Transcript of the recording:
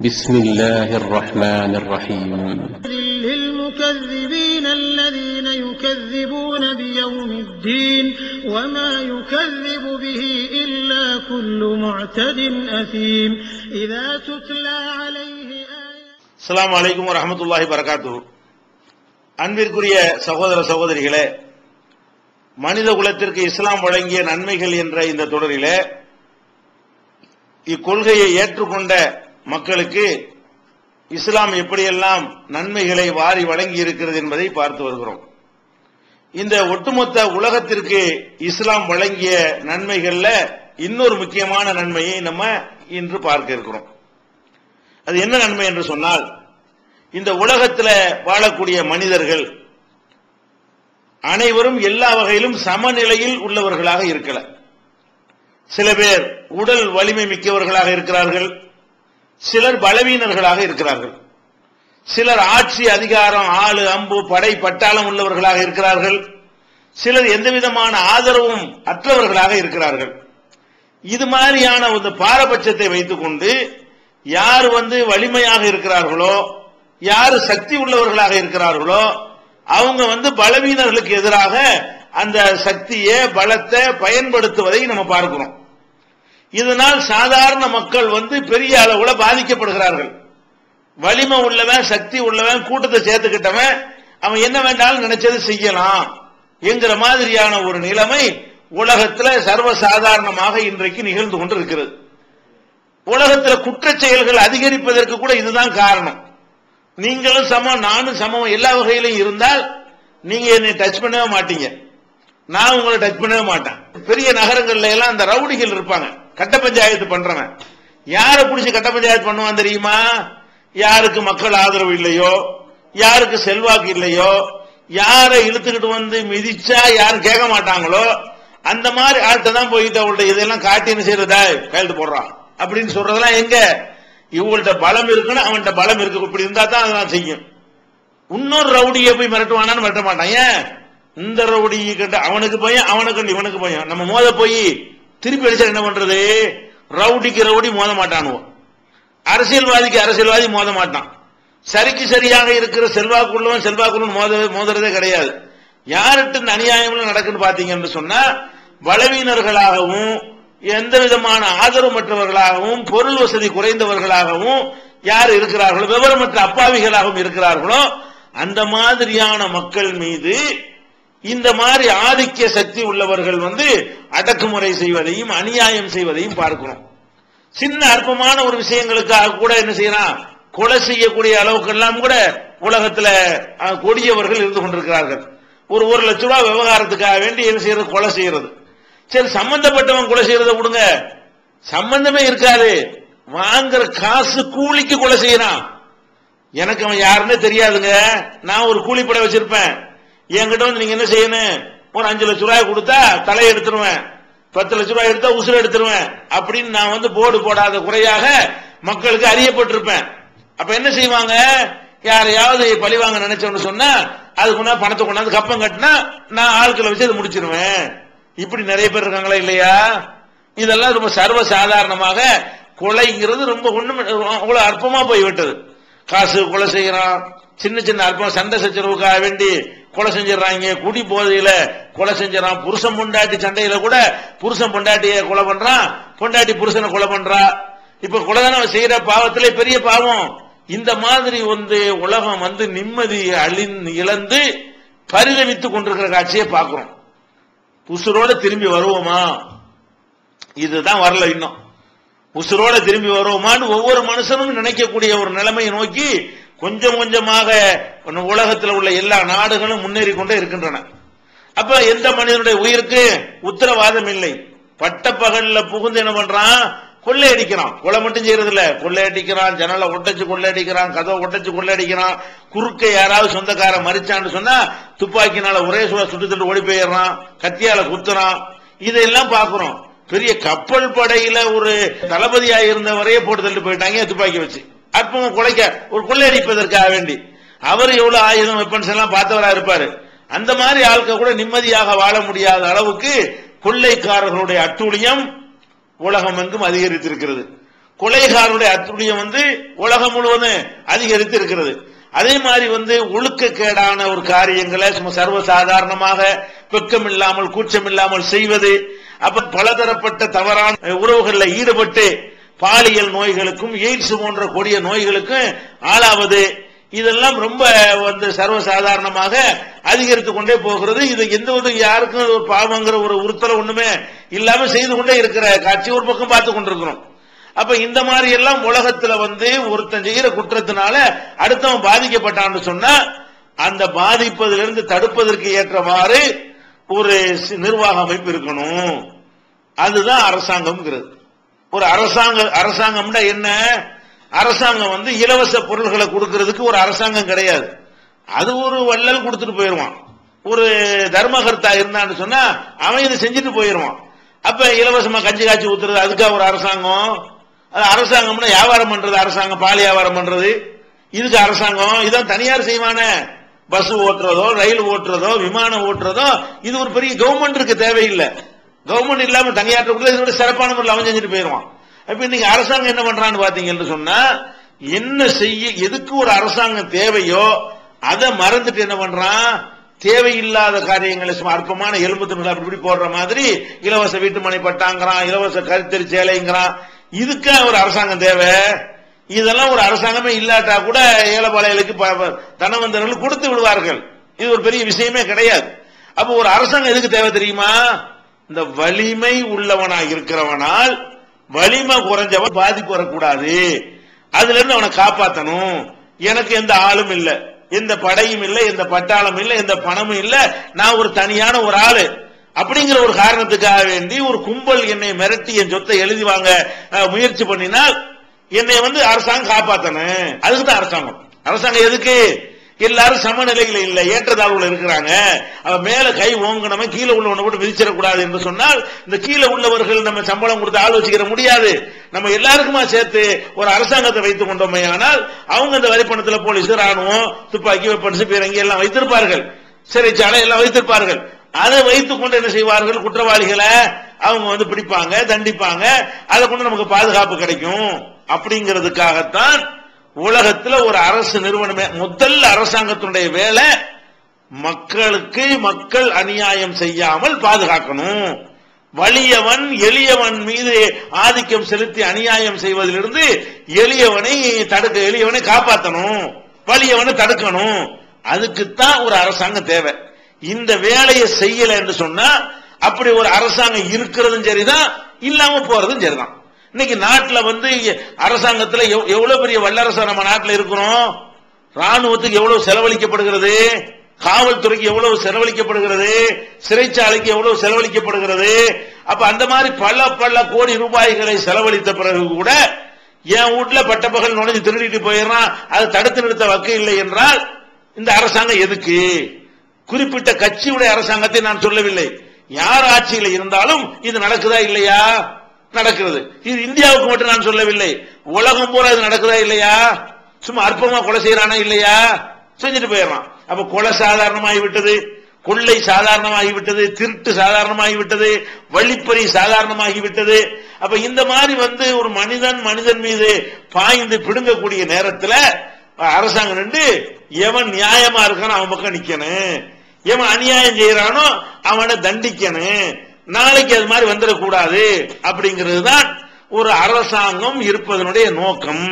بسم الله الرحمن الرحيم للمكذبين الذين يكذبون بيوم الدين وما يكذب به إلا كل معتد أثيم إذا تتلى عليه آيات அஸ்ஸலாமு அலைக்கும் வரஹ்மத்துல்லாஹி வரகாத்துஹு அன்பிற்குரிய சகோதர சகோதரிகளே மனித குலத்திற்கு இஸ்லாம் வழங்கிய நன்மைகள் என்ற இந்த தொடரிலே இக்கொள்கையை ஏற்றுக்கொண்ட மக்களுக்கு இஸ்லாம் எப்படியெல்லாம் நன்மைகளை வாரி வழங்கி இருக்கிறது என்பதை பார்த்து வருகிறோம். இந்த ஒட்டுமொத்த உலகத்திற்கு இஸ்லாம் வழங்கிய நன்மைகள்ல இன்னொரு முக்கியமான நன்மையை நம்ம இன்று பார்க்க இருக்கிறோம். அது என்ன நன்மை என்று சொன்னால் இந்த உலகத்தில் வாழக்கூடிய மனிதர்கள் அனைவரும் எல்லா வகையிலும் சமநிலையில் உள்ளவர்களாக இருக்கல. சில பேர் உடல் வலிமை மிக்கவர்களாக இருக்கிறார்கள் சிலர் பலவீனர்களாக இருக்கிறார்கள். சிலர் ஆட்சி அதிகாரம் ஆளு அம்பு படை பட்டாளம் உள்ளவர்களாக இருக்கிறார்கள். சிலர் எந்த விதமான ஆதரவும் அற்றவர்களாக இருக்கிறார்கள். இது மாதிரியான ஒரு பாரபட்சத்தை வைத்துக்கொண்டு யார் வந்து வலிமையாக இருக்கிறார்களோ யார் சக்தி உள்ளவர்களாக இருக்கிறார்களோ அவங்க வந்து பலவீனர்களுக்கு எதிராக அந்த சக்தியை பலத்தை பயன்படுத்துவதை நம்ம பார்க்கிறோம். இதனால் சாதாரண மக்கள் வந்து பெரிய அளவுல பாதிக்கப்படுகிறார்கள். வலிமை உள்ளவன் சக்தி உள்ளவன் கூட்டத்தை சேர்த்துக்கிட்டவன் அவன் என்ன வேண்டாலும் நினைச்சது செய்யலாம் என்கிற மாதிரியான ஒரு நிலைமை உலகத்தில் சர்வசாதாரணமாக இன்றைக்கு நிகழ்ந்து கொண்டிருக்கிறது. உலகத்தில் குற்ற செயல்கள் அதிகரிப்பதற்கு கூட இதுதான் காரணம். நீங்களும் சமம் நானும் சமம் எல்லா வகையிலும் இருந்தால் நீங்க என்னை டச் பண்ணவே மாட்டீங்க. நான் உங்களை டச் பண்ணவே மாட்டேன். பெரிய நகரங்கள்ல எல்லாம் அந்த ரவுடிகள் இருப்பாங்க. கட்ட பஞ்சாயத்து பண்றவன். யாரை பிடிச்சி கட்ட பஞ்சாயத்து பண்ணுவான் தெரியுமா? யாருக்கு மக்கள் ஆதரவு இல்லையோ? யாருக்கு செல்வாக்கு இல்லையோ? யாரை இழுத்துக்கிட்டு வந்து மிதிச்சா யாரும் கேட்க மாட்டாங்களோ? அந்த மாதிரி ஆள்கிட்ட தான் போயிட்டு அவள்கிட்ட இதெல்லாம் காட்டின்னு செய்யறதா? கையெழுத்து போடுறான். அப்படின்னு சொல்றதெல்லாம் எங்க? இவங்கள்ட்ட பலம் இருக்குன்னு அவன்கிட்ட பலம் இருக்கு. இப்படி இருந்தா தான் அதெல்லாம் செய்யும். இன்னொரு ரவுடியை போய் மிரட்டுவானான்னு மிரட்ட மாட்டான். ஏன்? இந்த ரவுடி கிட்ட அவனுக்கு பயம் அவனுக்கு இவனுக்கு பயம். நம்ம மோத போய் திருப்பி அடிச்சா என்ன பண்றது? ரவுடிக்கு ரவுடி மோத மாட்டானுவோம் அரசியல்வாதிக்கு அரசியல்வாதி மோத மாட்டான். சரிக்கு சரியாக இருக்கிற செல்வாக்குள்ளவன் செல்வாக்குள்ளவன் மோத மோதுறதே கிடையாது. யார்கிட்ட இந்த அநியாயம் நடக்குன்னு பாத்தீங்கன்னு சொன்னா வளவீனர்களாகவும் எந்த விதமான ஆதரவற்றவர்களாகவும் பொருள் வசதி குறைந்தவர்களாகவும் யார் இருக்கிறார்களோ விவரமற்ற அப்பாவிகளாகவும் இருக்கிறார்களோ அந்த மாதிரியான மக்கள் மீது இந்த மாதிரி ஆதிக்க சக்தி உள்ளவர்கள் வந்து அடக்குமுறை செய்வதையும் அநியாயம் செய்வதையும் பார்க்கிறோம் சின்ன அற்பமான ஒரு விஷயங்களுக்காக கூட என்ன செய்யறான்? கொலை செய்யக்கூடிய அளவுக்கு எல்லாம் கூட உலகத்துல கொடியவர்கள் இருந்து கொண்டிருக்கிறார்கள். ஒரு ஒரு லட்ச ரூபாய் விவகாரத்துக்காக வேண்டி என்ன செய்யறது? கொலை செய்யறது. சரி சம்பந்தப்பட்டவன் கொலை செய்யறத விடுங்க. சம்பந்தமே இருக்காது. வாங்குற காசு கூலிக்கு கொலை செய்யறான். எனக்கு அவன் யாருன்னே தெரியாதுங்க. நான் ஒரு கூலிப்படை வச்சிருப்பேன். என்கிட்ட வந்து நீங்க என்ன செய்யணும்? ஒரு அஞ்சு லட்ச ரூபாய் கொடுத்தா தலையை எடுத்துருவேன். பத்து லட்ச ரூபாய் எடுத்தா உசுர எடுத்துருவேன். அப்படின்னு நான் வந்து போர்டு போடாத குறையாக மக்களுக்கு அறியப்பட்டிருப்பேன். அப்ப என்ன செய்வாங்க? யாரையாவது பழி வாங்க நினைச்சோம்னு சொன்னா அதுக்கு முன்னா பணத்தை கொண்டாந்து கப்பம் கட்டினா நான் ஆட்களை வச்சு அதை முடிச்சிருவேன். இப்படி நிறைய பேர் இருக்காங்களா இல்லையா? இதெல்லாம் ரொம்ப சர்வ சாதாரணமாக கொலைங்கிறது ரொம்ப ஒண்ணும் அவ்வளவு அற்பமா போய்விட்டது காசு கொலை செய்யறான். சின்ன சின்ன அற்பம் சண்டை சச்சரவுக்காக வேண்டி கொலை செஞ்சிடறாங்க. குடி போதையில கொலை செஞ்சிடறான். புருஷன் பொண்டாட்டி சண்டையில கூட புருஷன் பொண்டாட்டிய கொலை பண்றான். பொண்டாட்டி புருஷனை கொலை பண்றா. இப்ப கொலை செய்யற பாவத்திலே பெரிய பாவம். இந்த மாதிரி வந்து உலகம் வந்து நிம்மதி அழிந் இழந்து பரிதவித்து கொண்டிருக்கிற காட்சியை பார்க்கிறோம். உசுரோட திரும்பி வருவோமா? இதுதான் வரல இன்னும். உசுரோட திரும்பி வருவோமான்னு ஒவ்வொரு மனுஷனும் நினைக்கக்கூடிய ஒரு நிலைமையை நோக்கி கொஞ்சம் கொஞ்சமாக உலகத்தில் உள்ள எல்லா நாடுகளும் முன்னேறி கொண்டே இருக்கின்றன. அப்ப எந்த மனிதனுடைய உயிருக்கு உத்தரவாதம் இல்லை? பட்ட பகல்ல புகுந்து என்ன பண்றான்? கொள்ளையடிக்கிறான். கொலை மட்டும் செய்யறது இல்ல கொள்ளையடிக்கிறான் ஜன்னலை ஒட்டச்சு கொள்ளையடிக்கிறான் கதவை ஒட்டச்சு கொள்ளையடிக்கிறான் குறுக்க யாராவது சொந்தக்காரன் மறிச்சான்னு சொன்னா துப்பாக்கினால ஒரே சுவ சுட்டு தட்டு ஓடி போயிடுறான் கத்தியால குத்துறான். இதெல்லாம் பாக்குறோம் பெரிய கப்பல் படையில ஒரு தளபதியா இருந்தவரையே போட்டு தள்ளிட்டு போயிட்டாங்க துப்பாக்கி வச்சு. அற்பமும் குலைக்க ஒரு கொள்ளையடிப்பதற்காக வேண்டி. அவர் எவ்வளவு ஆயுதம் வெப்பன்ஸ் எல்லாம் பார்த்தவரா இருப்பாரு. அந்த மாதிரி ஆட்கள் கூட நிம்மதியாக வாழ முடியாத அளவுக்கு கொள்ளைக்காரர்களுடைய அத்துழியம் உலகம் எங்கும் அதிகரித்திருக்கிறது. கொலைகாரனுடைய அத்துழியம் வந்து உலகம் முழுவதும் அதிகரித்து இருக்கிறது அதே மாதிரி வந்து ஒழுக்கக்கேடான ஒரு காரியங்களை சும்மா சர்வசாதாரணமாக வெக்கம் இல்லாமல் கூச்சம் இல்லாமல் செய்வது அப்ப பலதரப்பட்ட தவறான உறவுகளில் ஈடுபட்டு பாலியல் நோய்களுக்கும் எய்ட்ஸ் போன்ற கொடிய நோய்களுக்கும் ஆளாவது. இதெல்லாம் ரொம்ப வந்து சர்வசாதாரணமாக அதிகரித்து கொண்டே போகிறது. இது எந்த ஒரு யாருக்கும் ஒரு பாவங்கிற ஒரு உறுத்தல ஒண்ணுமே இல்லாம செய்து கொண்டே இருக்கிற காட்சி ஒரு பக்கம் பார்த்து கொண்டிருக்கிறோம். அப்ப இந்த மாதிரி எல்லாம் உலகத்துல வந்து ஒருத்தன் செய்கிற குற்றத்தினால அடுத்தவன் பாதிக்கப்பட்டான்னு சொன்னா அந்த பாதிப்பதிலிருந்து தடுப்பதற்கு ஏற்றவாறு ஒரு நிர்வாக அமைப்பு இருக்கணும். அதுதான் அரசாங்கம்ங்கிறது. ஒரு அரசாங்க அரசாங்கம்னா என்ன? அரசாங்கம் வந்து இலவச பொருள்களை கொடுக்கறதுக்கு ஒரு அரசாங்கம் கிடையாது. அது ஒரு வள்ளல் கொடுத்துட்டு போயிடுவான் ஒரு தர்மகர்த்தா இருந்தான்னு சொன்னா அவன் இதை செஞ்சுட்டு போயிடுவான் அப்ப இலவசமா கஞ்சி காய்ச்சி ஊத்துறது அதுக்காக ஒரு அரசாங்கம்? அது அரசாங்கம்னா வியாபாரம் பண்றது அரசாங்கம் பால் வியாபாரம் பண்றது. இதுக்கு அரசாங்கம் இதான் தனியார் செய்வானே. பஸ் ஓட்டுறதோ ரயில் ஓட்டுறதோ விமானம் ஓட்டுறதோ இது ஒரு பெரிய கவர்மெண்ட்டுக்கு தேவையில்லை. கவர்மெண்ட் இல்லாம தனியாற்ற கூட இதோட சிறப்பான முறையில் அவன் செஞ்சுட்டு போயிடுவான் இப்ப இன்னைக்கு அரசாங்கம் என்ன பண்றான்னு பாத்தீங்கன்னு சொன்னா என்ன செய்ய எதுக்கு ஒரு அரசாங்கம் தேவையோ அதை மறந்துட்டு என்ன பண்றான்? தேவையில்லாத காரியங்களை அற்பமான எலும்பு துணிகள் அப்படி இப்படி போடுற மாதிரி இலவச வீட்டு மனை பட்டாங்கிறான் இலவச கருத்தறி சேலைங்கிறான். இதுக்கா ஒரு அரசாங்கம் தேவை? இதெல்லாம் ஒரு அரசாங்கமே இல்லாட்டா கூட ஏழைப்பாளையலுக்கு தனவந்தர்கள் கொடுத்து விடுவார்கள். இது ஒரு பெரிய விஷயமே கிடையாது. அப்ப ஒரு அரசாங்கம் எதுக்கு தேவை தெரியுமா? இந்த வலிமை உள்ளவனா இருக்கிறவனால் வலிமை குறைஞ்சவன் பாதிப்பு வரக்கூடாது. அதுல இருந்து அவனை காப்பாத்தணும். எனக்கு எந்த ஆளும் இல்ல. எந்த படையும் இல்ல எந்த பட்டாளம் இல்ல எந்த பணமும் இல்ல. நான் ஒரு தனியான ஒரு ஆளு. அப்படிங்கிற ஒரு காரணத்துக்காக வேண்டி ஒரு கும்பல் என்னை மிரட்டி என் சொத்தை எழுதி வாங்க முயற்சி பண்ணினால் என்னை வந்து அரசாங்கம் காப்பாத்தணும். அதுக்கு தான் அரசாங்கம். அரசாங்கம் எதுக்கு? எல்லாரும் சமநிலையில் இல்லை. ஏற்றத்தாழ்வுல இருக்கிறாங்க. அவன் மேல கை ஓங்கணும் கீழே உள்ளவனை போட்டு மிதிச்சிடக்கூடாது என்று சொன்னால் இந்த கீழே உள்ளவர்கள் நம்ம சம்பளம் கொடுத்து ஆலோசிக்கிற முடியாது. நம்ம எல்லாருக்குமா சேர்த்து ஒரு அரசாங்கத்தை வைத்துக் கொண்டோமே ஆனால் அவங்க இந்த வரிப்பணத்துல போலீஸ் ராணுவம் துப்பாக்கி வெப்பன்ஸ் பீரங்கி எல்லாம் வைத்திருப்பார்கள். சிறைச்சாலை எல்லாம் வைத்திருப்பார்கள். அதை வைத்துக் கொண்டு என்ன செய்வார்கள்? குற்றவாளிகளை அவங்க வந்து பிடிப்பாங்க தண்டிப்பாங்க. அதை கொண்டு நமக்கு பாதுகாப்பு கிடைக்கும். அப்படிங்கிறதுக்காகத்தான் உலகத்துல ஒரு அரசு நிறுவனமே முதல் அரசாங்கத்தினுடைய வேலை மக்களுக்கு மக்கள் அநியாயம் செய்யாமல் பாதுகாக்கணும். வலியவன் எளியவன் மீது ஆதிக்கம் செலுத்தி அநியாயம் செய்வதிலிருந்து எளியவனை தடுக்க எளியவனை காப்பாற்றணும் வலியவனை தடுக்கணும். அதுக்குத்தான் ஒரு அரசாங்கம் தேவை. இந்த வேலையை செய்யல என்று சொன்னா அப்படி ஒரு அரசாங்கம் இருக்கிறதும் சரிதான் இல்லாம போறதும் சரிதான். இன்னைக்கு நாட்டில் வந்து அரசாங்கத்தில் எவ்- எவ்வளவு பெரிய வல்லரசு நம்ம நாட்டில் இருக்கிறோம்? ராணுவத்துக்கு எவ்வளவு செலவழிக்கப்படுகிறது? காவல்துறைக்கு எவ்வளவு செலவழிக்கப்படுகிறது? சிறைச்சாலைக்கு எவ்வளவு செலவழிக்கப்படுகிறது? அப்ப அந்த மாதிரி பல பல கோடி ரூபாய்களை செலவழித்த பிறகு கூட என் வீட்டுல பட்டப்பகல் நுழைஞ்சு திருடிட்டு போயிடுறான். அதை தடுத்து நிறுத்த வக்கு இல்லை என்றால் இந்த அரசாங்கம் எதுக்கு? குறிப்பிட்ட கட்சியுடைய அரசாங்கத்தை நான் சொல்லவில்லை. யார் ஆட்சியில் இருந்தாலும் இது நடக்குதா இல்லையா? நடக்கிறது. இது இந்தியாவுக்கு மட்டும் நான் சொல்லவில்லை. உலகம் பூரா இது நடக்குதா இல்லையா? சும்மா அற்பமா கொலை செய்யறானா இல்லையா? செஞ்சுட்டு போயிடறான். அப்ப கொலை சாதாரணமாகி விட்டது கொள்ளை சாதாரணமாகி விட்டது திருட்டு சாதாரணமாகி விட்டது வழிப்பறி சாதாரணமாகி விட்டது. அப்ப இந்த மாதிரி வந்து ஒரு மனிதன் மனிதன் மீது பாய்ந்து பிடுங்கக்கூடிய நேரத்தில் அரசாங்கம் நின்று எவன் நியாயமா இருக்கானோ அவன் பக்கம் நிக்கணும். எவன் அநியாயம் செய்யறானோ அவனை தண்டிக்கணும். நாளைக்கு அது மாதிரி வந்துடக்கூடாது அப்படிங்கிறது தான் ஒரு அரசாங்கம் இருப்பதனுடைய நோக்கம்.